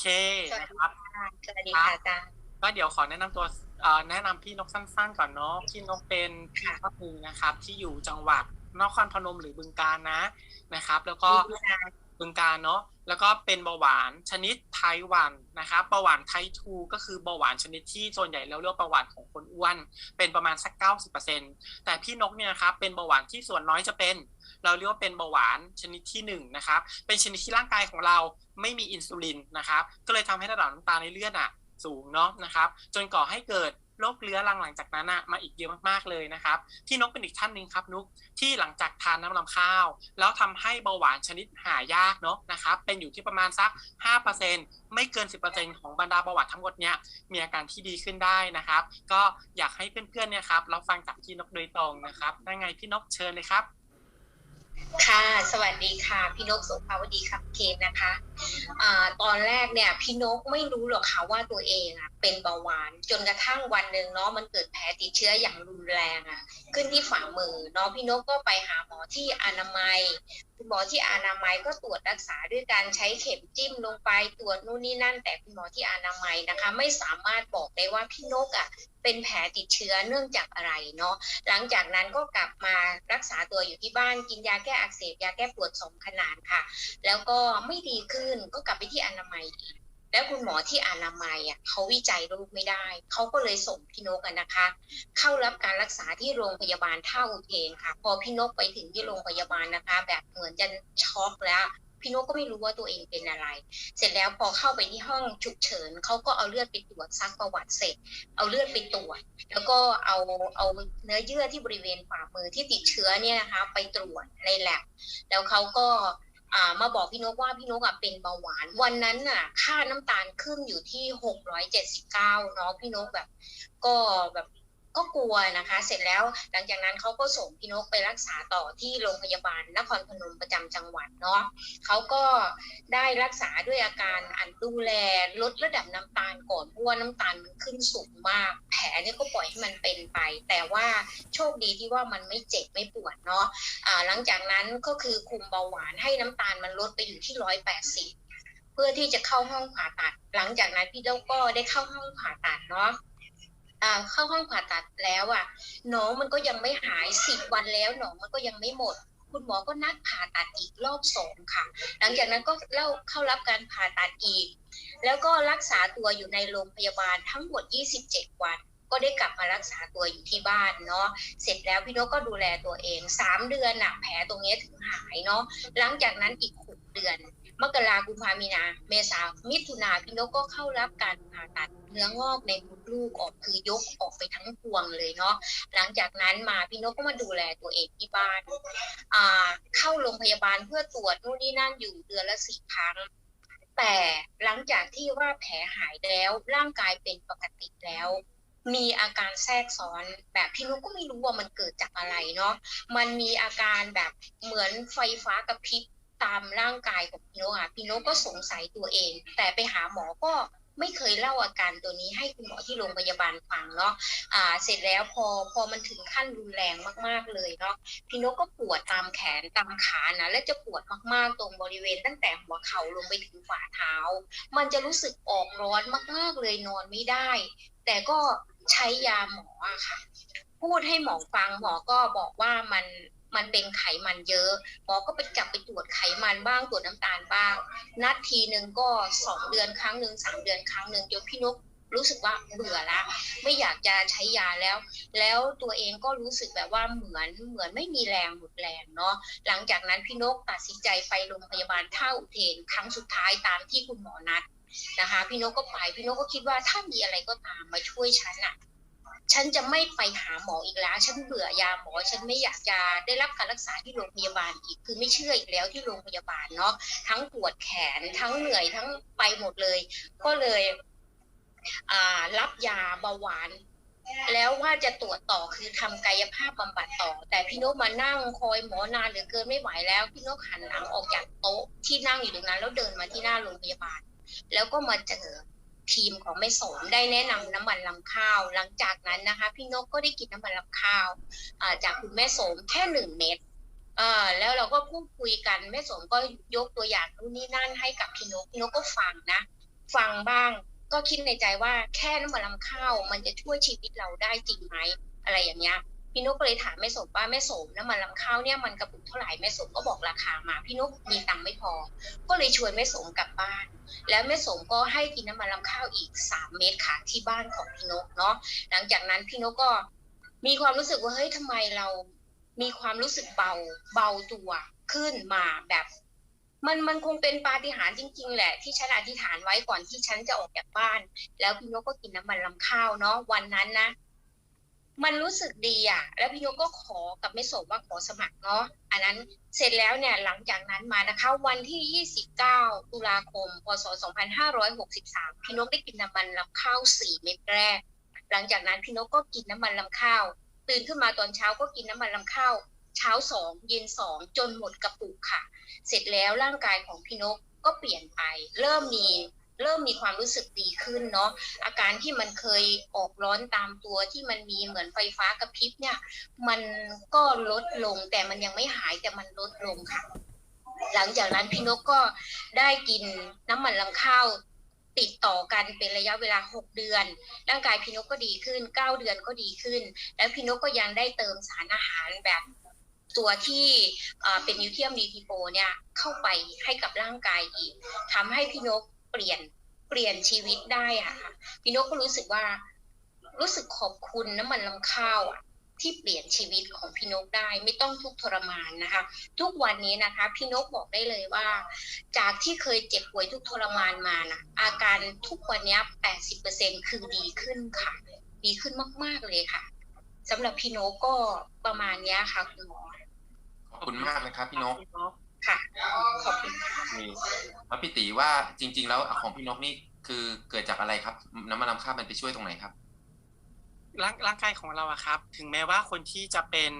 เคสวัสดีนะครับค่ะสวัสดีค่ะอาจารย์ก็เดี๋ยวขอแนะนำตัวเอ่อแนะนำพี่นกสั้นๆก่อนเนาะพี่นกเป็นพี่ค่ะท่านหนึ่งนะครับ ที่อยู่จังหวัดนครพนมหรือบึงกาฬนะนะครับ แล้วก็ดีค่ะบึงการเนาะแล้วก็เป็นเบาหวานชนิดไทวันนะครับเบาหวานไททูก็คือเบาหวานชนิดที่ส่วนใหญ่เราเรียกว่าเบาหวานของคนอ้วน เป็นประมาณสัก 90%แต่พี่นกเนี่ยนะครับเป็นเบาหวานที่ส่วนน้อยจะเป็น เราเรียกว่าเป็นเบาหวานชนิดที่หนึ่งนะครับเป็นชนิดที่ร่างกายของเรา ไม่มีอินซูลินนะครับก็เลยทำให้ระดับน้ำตาลในเลือดอะสูงเนาะนะครับจนก่อให้เกิดโรคเรื้อรังหลังจากนั้นอะมาอีกเยอะมากๆเลยนะครับพี่นกเป็นอีกท่านหนึ่งครับนุกที่หลังจากทานน้ำลำข้าว แล้วทำให้เบาหวานชนิดหายากเนาะนะครับเป็นอยู่ที่ประมาณสัก 5%ไม่เกิน 10%ของบรรดาเบาหวานทั้งหมดเนี่ยมีอาการที่ดีขึ้นได้นะครับ ก็อยากให้เพื่อนๆเนี่ยครับเรับฟังจากพี่นกโดยตรงนะครับได้ไงพี่นกเชิญเลยครับ ค่ะ สวัสดีค่ะ พี่นกสุภาวดีครับเคนนะคะอะตอนแรกเนี่ยพี่นกไม่รู้หรอกค่ะว่าตัวเองอะเป็นเบาหวาน จนกระทั่งวันหนึ่งเนาะมันเกิดแผลติดเชื้ออย่างรุนแรงอะขึ้นที่ฝ่ามือเนาะพี่นกก็ไปหาหมอที่อนามัย คุณหมอที่อนามัยก็ตรวจรักษาด้วยการใช้เข็มจิ้มลงไปตรวจนู่นนี่นั่น แต่คุณหมอที่อนามัยนะคะ ไม่สามารถบอกได้ว่าพี่นกอะเป็นแผลติดเชื้อเนื่องจากอะไรเนาะหลังจากนั้นก็กลับมารักษาตัวอยู่ที่บ้านกินยาแก้อักเสบยาแก้ปวดสมขนาดค่ะ แล้วก็ไม่ดีขึ้นก็กลับไปที่อนามัยอีก แล้วคุณหมอที่อนามัยอะเขาวิจัยโรคไม่ได้ เขาก็เลยส่งพี่นกอะนะคะ เข้ารับการรักษาที่โรงพยาบาลท่าอุเทนค่ะ พอพี่นกไปถึงที่โรงพยาบาลนะคะ แบบเหมือนจะช็อกแล้ว พี่นกก็ไม่รู้ว่าตัวเองเป็นอะไร เสร็จแล้วพอเข้าไปที่ห้องฉุกเฉินเขาก็เอาเลือดไปตรวจซักประวัติเสร็จ เอาเลือดไปตรวจ แล้วก็เอาเอาเนื้อเยื่อที่บริเวณฝ่ามือที่ติดเชื้อเนี่ยนะคะ ไปตรวจในแลบแล้วเขาก็ มาบอกพี่นกว่าพี่นกอะเป็นเบาหวาน วันนั้นน่ะ ค่าน้ำตาลขึ้นอยู่ที่หกร้อยเจ็ดสิบเก้าเนาะพี่นกแบบ ก็แบบ ก็กลัวนะคะ เสร็จแล้วหลังจากนั้นเขาก็ส่งพี่นกไปรักษาต่อที่โรงพยาบาลนครพนมประจำจังหวัดเนาะเขาก็ได้รักษาด้วยอาการอันดูแลลดระดับน้ำตาลก่อนเพราะว่าน้ำตาลมันขึ้นสูงมาก แผลเนี่ยก็ปล่อยให้มันเป็นไป แต่ว่าโชคดีที่ว่ามันไม่เจ็บไม่ปวดเนาะอ่าหลังจากนั้นก็คือคุมเบาหวานให้น้ำตาลมันลดไปอยู่ที่ร้อยแปดสิบเพื่อที่จะเข้าห้องผ่าตัด หลังจากนั้นพี่เจ้าก็ได้เข้าห้องผ่าตัดเนาะ เข้าห้องผ่าตัดแล้วอะน้องมันก็ยังไม่หายสิบวันแล้วหนองมันก็ยังไม่หมด คุณหมอก็นัดผ่าตัดอีกรอบสองค่ะ หลังจากนั้นก็เล่าเข้ารับการผ่าตัดอีก แล้วก็รักษาตัวอยู่ในโรงพยาบาลทั้งหมด 27 วัน ก็ได้กลับมารักษาตัวอยู่ที่บ้านเนาะเสร็จแล้วพี่นกก็ดูแลตัวเองสามเดือนน่ะแผลตรงเนี้ยถึงหายเนาะหลังจากนั้นอีกหกเดือน มกรากุมภามีนา เมษามิถุนาพี่นกก็เข้ารับการผ่าตัดเนื้องอกในมดลูกออกคือยกออกไปทั้งพวงเลยเนาะหลังจากนั้นมาพี่นกก็มาดูแลตัวเองที่บ้านอ่าเข้าโรงพยาบาลเพื่อตรวจนู่นนี่นั่นอยู่เดือนละสี่ครั้ง แต่หลังจากที่ว่าแผลหายแล้วร่างกายเป็นปกติแล้วมีอาการแทรกซ้อนแบบพี่นุกก็ไม่รู้ว่ามันเกิดจากอะไรเนาะ มันมีอาการแบบเหมือนไฟฟ้ากระพริบ ตามร่างกายของพี่โนกอะพี่โนกก็สงสัยตัวเอง แต่ไปหาหมอก็ไม่เคยเล่าอาการตัวนี้ให้คุณหมอที่โรงพยาบาลฟังเนาะอ่า เสร็จแล้วพอพอมันถึงขั้นรุนแรงมากๆเลยเนาะพี่โนกก็ปวดตามแขนตามขานะและจะปวดมากๆตรงบริเวณตั้งแต่หัวเข่าลงไปถึงฝ่าเท้า มันจะรู้สึกออกร้อนมากๆเลยนอนไม่ได้ แต่ก็ใช้ยาหมอค่ะ พูดให้หมอฟังหมอก็บอกว่ามัน มันเป็นไขมันเยอะ หมอก็ไปจับไปตรวจไขมันบ้างตรวจน้ำตาลบ้าง นัดทีหนึ่งก็สองเดือนครั้งหนึ่งสามเดือนครั้งหนึ่งจนพี่นกรู้สึกว่าเบื่อละไม่อยากจะใช้ยาแล้ว แล้วตัวเองก็รู้สึกแบบว่าเหมือนเหมือนไม่มีแรงหมดแรงเนาะหลังจากนั้นพี่นกตัดสินใจไปโรงพยาบาลท่าอุเทนครั้งสุดท้ายตามที่คุณหมอนัดนะคะ พี่นกก็ไปพี่นกก็คิดว่าถ้ามีอะไรก็ตามมาช่วยฉันอะ ฉันจะไม่ไปหาหมออีกแล้ว ฉันเบื่อยาหมอ ฉันไม่อยากจะได้รับการรักษาที่โรงพยาบาลอีก คือไม่เชื่ออีกแล้วที่โรงพยาบาลเนาะ ทั้งปวดแขน ทั้งเหนื่อย ทั้งไปหมดเลย ก็เลยรับยาเบาหวาน แล้วว่าจะตรวจต่อคือทำกายภาพบำบัดต่อ แต่พี่นกมานั่งคอยหมอนานเหลือเกินไม่ไหวแล้ว พี่นกหันหลังออกจากโต๊ะที่นั่งอยู่ตรงนั้น แล้วเดินมาที่หน้าโรงพยาบาล แล้วก็มาเจอ ทีมของแม่สมได้แนะนำน้ำมันลำข้าว หลังจากนั้นนะคะ พี่นกก็ได้กินน้ำมันลำข้าวาจากคุณแม่สมแค่หนึ่งเม็ดแล้วเราก็พูดคุยกันแม่สมก็ยกตัวอย่างนู่นนี่นั่นให้กับพี่นกพี่นกก็ฟังนะ ฟังบ้างก็คิดในใจว่าแค่น้ำมันลำข้าวมันจะช่วยชีวิตเราได้จริงไหมอะไรอย่างเงี้ย พี่นุกก็เลยถามแม่สมว่าแม่สมน้ำมันลำข้าวเนี่ยมันกระปุกเท่าไหร่แม่สมก็บอกราคามา พี่นุ๊กมีตังค์ไม่พอ ก็เลยชวนแม่สมกลับบ้าน แล้วแม่สมก็ให้กินน้ำมันลำข้าวอีกสามเม็ดค่ะที่บ้านของพี่นุ๊กเนาะหลังจากนั้นพี่นุ๊กก็มีความรู้สึกว่าเฮ้ยทำไมเรามีความรู้สึกเบาเบาตัวขึ้นมาแบบ มันมันคงเป็นปาฏิหาริย์จริง ๆ แหละ ที่ฉันอธิษฐานไว้ก่อนที่ฉันจะออกจากบ้าน แล้วพี่นกก็กินน้ำมันลำข้าวเนาะวันนั้นนะ มันรู้สึกดีอะ แล้วพี่นกก็ขอกับแม่สมว่าขอสมัครเนาะ อันนั้นเสร็จแล้วเนี่ยหลังจากนั้นมานะคะ วันที่ 29 ตุลาคม พศ 2563 พี่นกได้กินน้ำมันลำข้าว 4 เม็ดแรก หลังจากนั้นพี่นกก็กินน้ำมันลำข้าว ตื่นขึ้นมาตอนเช้าก็กินน้ำมันลำข้าว เช้าสองเย็นสองจนหมดกระปุกค่ะ เสร็จแล้วร่างกายของพี่นกก็เปลี่ยนไป เริ่มมี เริ่มมีความรู้สึกดีขึ้นเนาะอาการที่มันเคยออกร้อนตามตัวที่มันมีเหมือนไฟฟ้ากระพริบเนี่ย มันก็ลดลงแต่มันยังไม่หายแต่มันลดลงค่ะ หลังจากนั้นพี่นกก็ได้กินน้ำมันลำข้าวติดต่อกันเป็นระยะเวลา 6 เดือน ร่างกายพี่นกก็ดีขึ้น 9 เดือนก็ดีขึ้น แล้วพี่นกก็ยังได้เติมสารอาหารแบบตัวที่เป็นนิวเทียมดีทีโปเนี่ยเข้าไปให้กับร่างกายอีกทำให้พี่นก เปลี่ยนเปลี่ยนชีวิตได้อะค่ะพี่นกก็รู้สึกว่า รู้สึกขอบคุณน้ำมันลำข้าวอะ ที่เปลี่ยนชีวิตของพี่นกได้ ไม่ต้องทุกทรมานนะคะ ทุกวันนี้นะคะ พี่นกบอกได้เลยว่า จากที่เคยเจ็บป่วยทุกทรมานมานะอาการทุกวันนี้แปดสิบเปอร์เซ็นคือดีขึ้นค่ะ ดีขึ้นมาก ๆเลยค่ะสำหรับพี่นกก็ประมาณนี้ค่ะคุณหมอขอบคุณมากนะครับพี่นก มีมาพี่ตีว่าจริง ๆ แล้วของพี่นกนี่คือเกิดจากอะไรครับ น้ำมันลำข้าวมันไปช่วยตรงไหนครับ ร่างร่างกายของเราอะครับ ถึงแม้ว่าคนที่จะเป็น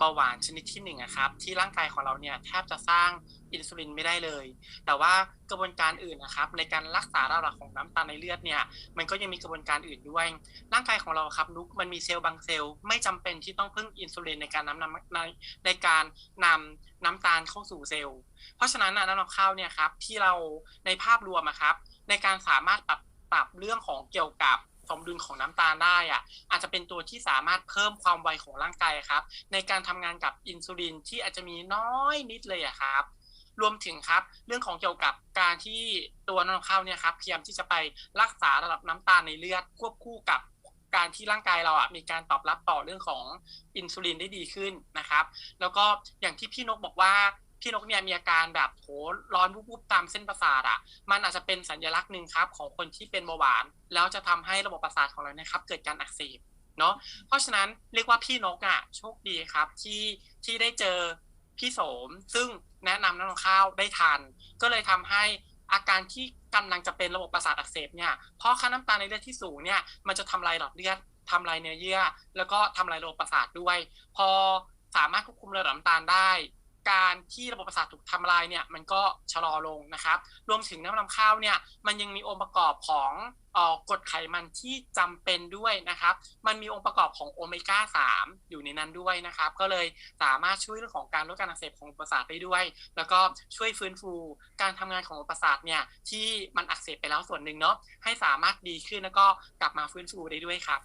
เบาหวานชนิดที่หนึ่งอะครับที่ร่างกายของเราเนี่ยแทบจะสร้างอินซูลินไม่ได้เลย แต่ว่ากระบวนการอื่นนะครับ ในการรักษาระดับของน้ำตาลในเลือดเนี่ย มันก็ยังมีกระบวนการอื่นด้วย ร่างกายของเราครับนุกมันมีเซลล์บางเซลล์ไม่จำเป็นที่ต้องพึ่งอินซูลินในการนำนำในในการนำน้ำตาลเข้าสู่เซลล์ เพราะฉะนั้นน้ำนำข้าวเนี่ยครับที่เราในภาพรวมอะครับ ในการสามารถปรับปรับเรื่องของเกี่ยวกับ สมดุลของน้ำตาลได้อะอาจจะเป็นตัวที่สามารถเพิ่มความไวของร่างกายครับ ในการทำงานกับอินซูลินที่อาจจะมีน้อยนิดเลยอะครับรวมถึงครับ เรื่องของเกี่ยวกับการที่ตัวน้ำข้าวเนี่ยครับพยายามที่จะไปรักษาระดับน้ำตาลในเลือดควบคู่กับการที่ร่างกายเราอะมีการตอบรับต่อเรื่องของอินซูลินได้ดีขึ้นนะครับ แล้วก็อย่างที่พี่นกบอกว่า พี่นกเนี่ยมีอาการแบบโหร้อนวุบๆตามเส้นประสาทอะ มันอาจจะเป็นสัญลักษณ์หนึ่งครับ ของคนที่เป็นเบาหวาน แล้วจะทำให้ระบบประสาทของเรานะครับ เกิดการอักเสบเนาะเพราะฉะนั้นเรียกว่าพี่นกอะโชคดีครับที่ที่ได้เจอพี่โสม ซึ่งแนะนำน้ำข้าวได้ทัน ก็เลยทำให้อาการที่กำลังจะเป็นระบบประสาทอักเสบเนี่ยเพราะค่าน้ำตาลในเลือดที่สูงเนี่ยมันจะทำลายหลอดเลือดทำลายเนื้อเยื่อ แล้วก็ทำลายระบบประสาทด้วย พอสามารถควบคุมระดับน้ำตาลได้ การที่ระบบประสาทถูกทำลายเนี่ยมันก็ชะลอลงนะครับ รวมถึงน้ำมันข้าวเนี่ยมันยังมีองค์ประกอบของกรดไขมันที่จำเป็นด้วยนะครับ มันมีองค์ประกอบของโอเมก้า 3 อยู่ในนั้นด้วยนะครับ ก็เลยสามารถช่วยเรื่องของการลดการอักเสบของประสาทได้ด้วย แล้วก็ช่วยฟื้นฟูการทำงานของระบบประสาทเนี่ยที่มันอักเสบไปแล้วส่วนหนึ่งเนาะให้สามารถดีขึ้นแล้วก็กลับมาฟื้นฟูได้ด้วยครับ